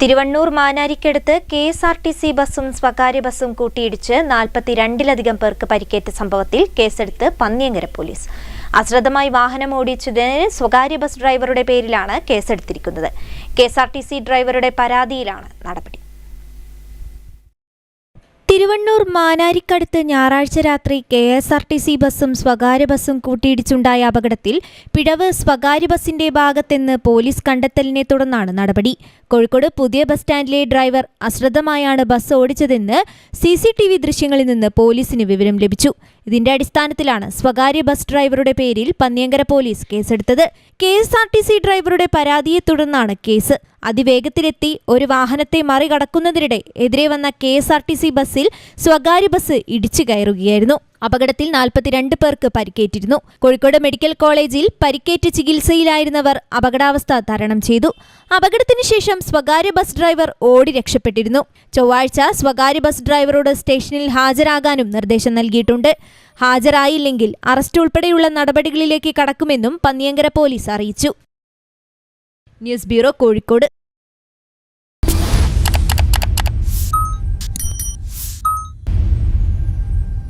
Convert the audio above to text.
Thiruvannur മാനാരിക്കടുത്ത് K S R T C ബസ്സും സ്വകാര്യ ബസ്സും കൂട്ടിയിടിച്ച് നാൽപ്പത്തിരണ്ടിലധികം പേർക്ക് പരിക്കേറ്റ സംഭവത്തിൽ കേസെടുത്ത് പന്നിയങ്കര പോലീസ്. അശ്രദ്ധമായി വാഹനം ഓടിച്ചതിന് സ്വകാര്യ ബസ് ഡ്രൈവറുടെ പേരിലാണ് കേസെടുത്തിരിക്കുന്നത്. K S R T C ഡ്രൈവറുടെ പരാതിയിലാണ് നടപടി. തിരുവണ്ണൂർ മാനാരിക്കടുത്ത് ഞായറാഴ്ച രാത്രി K S R T C ബസ്സും സ്വകാര്യ ബസ്സും കൂട്ടിയിടിച്ചുണ്ടായ അപകടത്തിൽ പിഴവ് സ്വകാര്യ ബസിന്റെ ഭാഗത്തെന്ന് പോലീസ് കണ്ടെത്തലിനെ തുടർന്നാണ് നടപടി. കോഴിക്കോട് പുതിയ ബസ് സ്റ്റാൻഡിലെ ഡ്രൈവർ അശ്രദ്ധമായാണ് ബസ് ഓടിച്ചതെന്ന് സി സി ടി വി ദൃശ്യങ്ങളിൽ നിന്ന് പോലീസിന് വിവരം ലഭിച്ചു. ഇതിന്റെ അടിസ്ഥാനത്തിലാണ് സ്വകാര്യ ബസ് ഡ്രൈവറുടെ പേരിൽ പന്നിയങ്കര പോലീസ് കേസെടുത്തത്. K S R T C ഡ്രൈവറുടെ പരാതിയെ തുടർന്നാണ് കേസ്. അതിവേഗത്തിലെത്തി ഒരു വാഹനത്തെ മറികടക്കുന്നതിനിടെ എതിരെ വന്ന K S R T C ബസ്സിൽ സ്വകാര്യ ബസ് ഇടിച്ചു കയറുകയായിരുന്നു. അപകടത്തിൽ നാൽപ്പത്തിരണ്ട് പേർക്ക് പരിക്കേറ്റിരുന്നു. കോഴിക്കോട് മെഡിക്കൽ കോളേജിൽ പരിക്കേറ്റ് ചികിത്സയിലായിരുന്നവർ അപകടാവസ്ഥ തരണം ചെയ്തു. അപകടത്തിന് ശേഷം സ്വകാര്യ ബസ് ഡ്രൈവർ ഓടി രക്ഷപ്പെട്ടിരുന്നു. ചൊവ്വാഴ്ച സ്വകാര്യ ബസ് ഡ്രൈവറോട് സ്റ്റേഷനിൽ ഹാജരാകാനും നിർദ്ദേശം നൽകിയിട്ടുണ്ട്. ഹാജരായില്ലെങ്കിൽ അറസ്റ്റ് ഉൾപ്പെടെയുള്ള നടപടികളിലേക്ക് കടക്കുമെന്നും പന്നിയങ്കര പോലീസ് അറിയിച്ചു. News bureau Kozhikode.